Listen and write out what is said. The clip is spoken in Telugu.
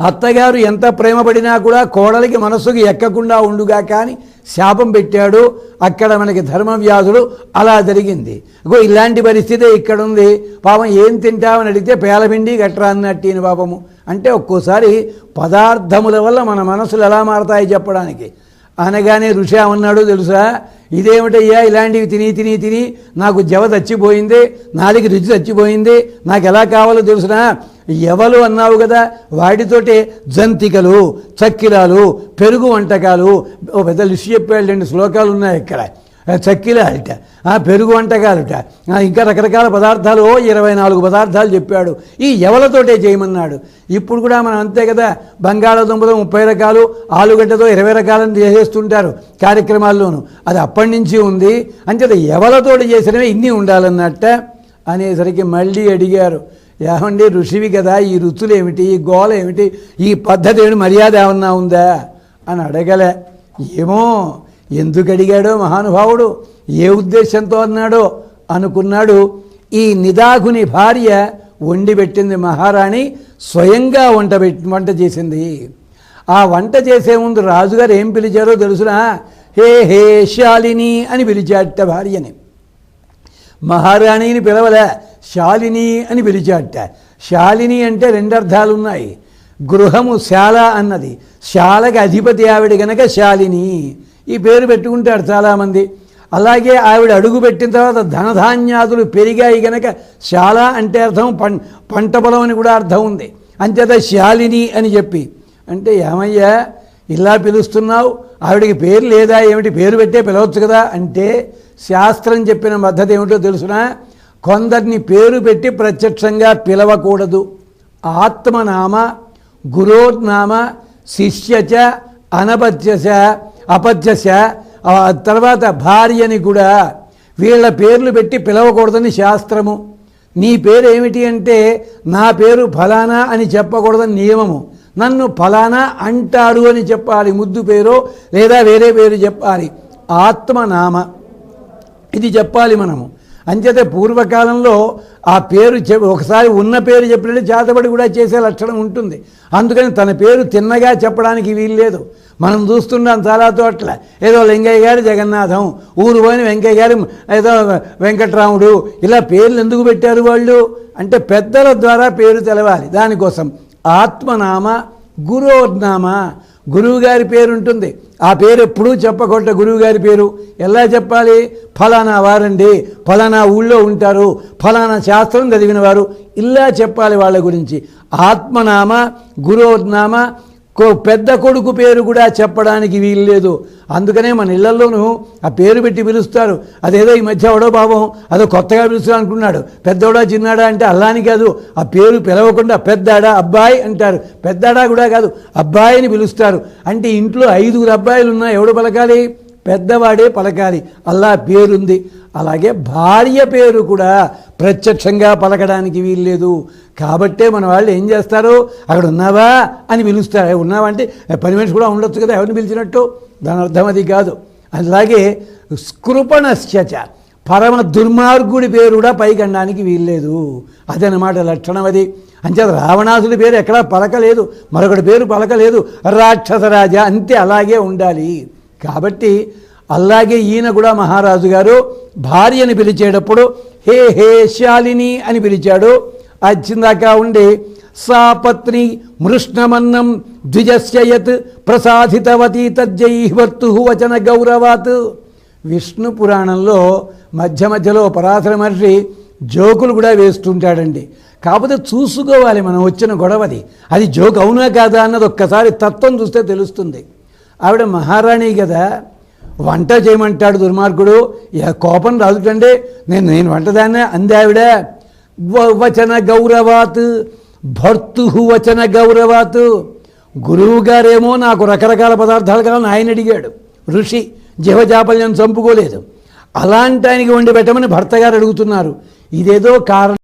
అత్తగారు ఎంత ప్రేమపడినా కూడా కోడలికి మనస్సుకు ఎక్కకుండా ఉండుగా కానీ శాపం పెట్టాడు. అక్కడ మనకి ధర్మవ్యాధుడు అలా జరిగింది. ఇగో ఇలాంటి పరిస్థితే ఇక్కడ ఉంది పాపం ఏం తింటామని అడిగితే పేలపిండి గట్రా అన్నట్టిన పాపము. అంటే ఒక్కోసారి పదార్థముల వల్ల మన మనసులు ఎలా మారతాయి చెప్పడానికి. అనగానే ఋషి ఉన్నాడు తెలుసా? ఇదేమిటయ్యా ఇలాంటివి తిని తిని తిని నాకు జవ చచ్చిపోయింది నాలుగు రుచి చచ్చిపోయింది నాకు ఎలా కావాలో తెలుసునా? ఎవలు అన్నావు కదా? వాటితోటే జంతికలు చక్కిలాలు పెరుగు వంటకాలు. ఓ పెద్ద లిస్ట్ చెప్పాడు రెండు శ్లోకాలు ఉన్నాయి ఇక్కడ. చక్కిలాలట ఆ పెరుగు వంటకాలుట. ఇంకా రకరకాల పదార్థాలు ఓ ఇరవై నాలుగు పదార్థాలు చెప్పాడు. ఈ ఎవలతోటే చేయమన్నాడు. ఇప్పుడు కూడా మనం అంతే కదా బంగాళాదుంపతో ముప్పై రకాలు ఆలుగడ్డతో ఇరవై రకాలను చేసేస్తుంటారు కార్యక్రమాల్లోనూ. అది అప్పటి నుంచి ఉంది. అంతే ఎవలతోటి చేసినవే ఇన్ని ఉండాలన్నట్ట అనేసరికి మళ్ళీ అడిగారు. ఏమండి ఋషివి కదా ఈ రుచులు ఏమిటి ఈ గోల ఏమిటి ఈ పద్ధతి ఏమిటి మర్యాద ఏమన్నా ఉందా? అని అడగలే. ఏమో ఎందుకు అడిగాడో మహానుభావుడు ఏ ఉద్దేశంతో అన్నాడో అనుకున్నాడు. ఈ నిదాగుని భార్య వండి పెట్టింది మహారాణి స్వయంగా వంట వంట చేసింది. ఆ వంట చేసే ముందు రాజుగారు ఏం పిలిచారో తెలుసునా? హే హే శాలిని అని పిలిచాట భార్యని. మహారాణిని పిలవలే. శాలిని అని పిలిచాట శాలిని అంటే రెండు అర్థాలు ఉన్నాయి గృహము శాల అన్నది. శాలకి అధిపతి ఆవిడ గనక శాలిని. ఈ పేరు పెట్టుకుంటాడు చాలామంది. అలాగే ఆవిడ అడుగు పెట్టిన తర్వాత ధనధాన్యాదులు పెరిగాయి గనక శాల అంటే అర్థం పం పంట పొలం అని కూడా అర్థం ఉంది. అంచేత శాలిని అని చెప్పి. అంటే ఏమయ్యా ఇలా పిలుస్తున్నావు? ఆవిడకి పేరు లేదా? ఏమిటి? పేరు పెట్టే పిలవచ్చు కదా? అంటే శాస్త్రం చెప్పిన పద్ధతి ఏమిటో తెలుసునా? కొందరిని పేరు పెట్టి ప్రత్యక్షంగా పిలవకూడదు. ఆత్మనామ గురోర్నామ శిష్యచ అనపత్యశ అపత్యశ తర్వాత భార్యని కూడా వీళ్ళ పేర్లు పెట్టి పిలవకూడదని శాస్త్రము. నీ పేరు ఏమిటి అంటే నా పేరు ఫలానా అని చెప్పకూడదని నియమము. నన్ను ఫలానా అంటాడు అని చెప్పాలి. ముద్దు పేరు లేదా వేరే పేరు చెప్పాలి. ఆత్మనామ. ఇది చెప్పాలి మనము. అంచేతే పూర్వకాలంలో ఆ పేరు చె ఒకసారి ఉన్న పేరు చెప్పినట్టు జాతపడి కూడా చేసే లక్షణం ఉంటుంది. అందుకని తన పేరు తిన్నగా చెప్పడానికి వీల్లేదు. మనం చూస్తున్నాం చాలా చోట్ల ఏదో లింగయ్య గారి జగన్నాథం ఊరు పోయిన వెంకయ్య గారి ఏదో వెంకట్రాముడు ఇలా పేర్లు ఎందుకు పెట్టారు వాళ్ళు? అంటే పెద్దల ద్వారా పేరు తెలవాలి. దానికోసం ఆత్మనామ గురోర్నామ గురువుగారి పేరు ఉంటుంది ఆ పేరు ఎప్పుడూ చెప్పకూడదు గురువుగారి పేరు ఎలా చెప్పాలి? ఫలానా వారండి ఫలానా ఊళ్ళో ఉంటారు ఫలానా శాస్త్రం చదివిన వారు ఇలా చెప్పాలి వాళ్ళ గురించి. ఆత్మనామ గురోర్నామ పెద్ద కొడుకు పేరు కూడా చెప్పడానికి వీల్లేదు. అందుకనే మన ఇళ్ళలోనూ ఆ పేరు పెట్టి పిలుస్తారు. అదేదో ఈ మధ్య ఎవడో పాపం అదో కొత్తగా పిలుస్తాను అనుకున్నాడు. పెద్దోడా చిన్నాడా అంటే అల్లాని కాదు. ఆ పేరు పిలవకుండా పెద్దాడా అబ్బాయి అంటారు. పెద్దాడా కూడా కాదు అబ్బాయిని పిలుస్తారు. అంటే ఇంట్లో ఐదుగురు అబ్బాయిలు ఉన్నా ఎవడు పలకాలి? పెద్దవాడే పలకాలి. అల్లా పేరుంది. అలాగే భార్య పేరు కూడా ప్రత్యక్షంగా పలకడానికి వీల్లేదు. కాబట్టే మన వాళ్ళు ఏం చేస్తారు అక్కడ ఉన్నావా? అని పిలుస్తారు. ఉన్నావా? అంటే పని మనిషి కూడా ఉండొచ్చు కదా ఎవరిని పిలిచినట్టు? దాని అర్థం అది కాదు. అలాగే స్కృపణశ్చచ పరమ దుర్మార్గుడి పేరు కూడా పైకండానికి వీల్లేదు. అదనమాట లక్షణం అది. అంచేత రావణాసుడి పేరు ఎక్కడా పలకలేదు. మరొకటి పేరు పలకలేదు. రాక్షసరాజ అంతే అలాగే ఉండాలి. కాబట్టి అలాగే ఈయన కూడా మహారాజు గారు భార్యని పిలిచేటప్పుడు హే హే శాలిని అని పిలిచాడు. అచ్చిందాకా ఉండి సా పత్ని మృష్ణమన్నం ద్విజస్యయత్ ప్రసాదితవతి తజ్జై వర్తు వచన గౌరవాత్. విష్ణు పురాణంలో మధ్య మధ్యలో పరాశర మహర్షి జోకులు కూడా వేస్తుంటాడండి. కాకపోతే చూసుకోవాలి మనం వచ్చిన గొడవది. అది జోక్ అవునా కాదా అన్నది ఒక్కసారి తత్వం చూస్తే తెలుస్తుంది. ఆవిడ మహారాణి కదా. వంట చేయమంటాడు దుర్మార్గుడు. ఇక కోపం రాదుటండి. నేను నేను వంటదాన్నే అంది ఆవిడ. వచన గౌరవాత్ భర్తు వచన గౌరవాత్. గురువు గారేమో నాకు రకరకాల పదార్థాలు కావాలని ఆయన అడిగాడు. ఋషి జీవజాపల్యం చంపుకోలేదు. అలాంటి ఆయనకి వండి పెట్టమని భర్త గారు అడుగుతున్నారు. ఇదేదో కారణం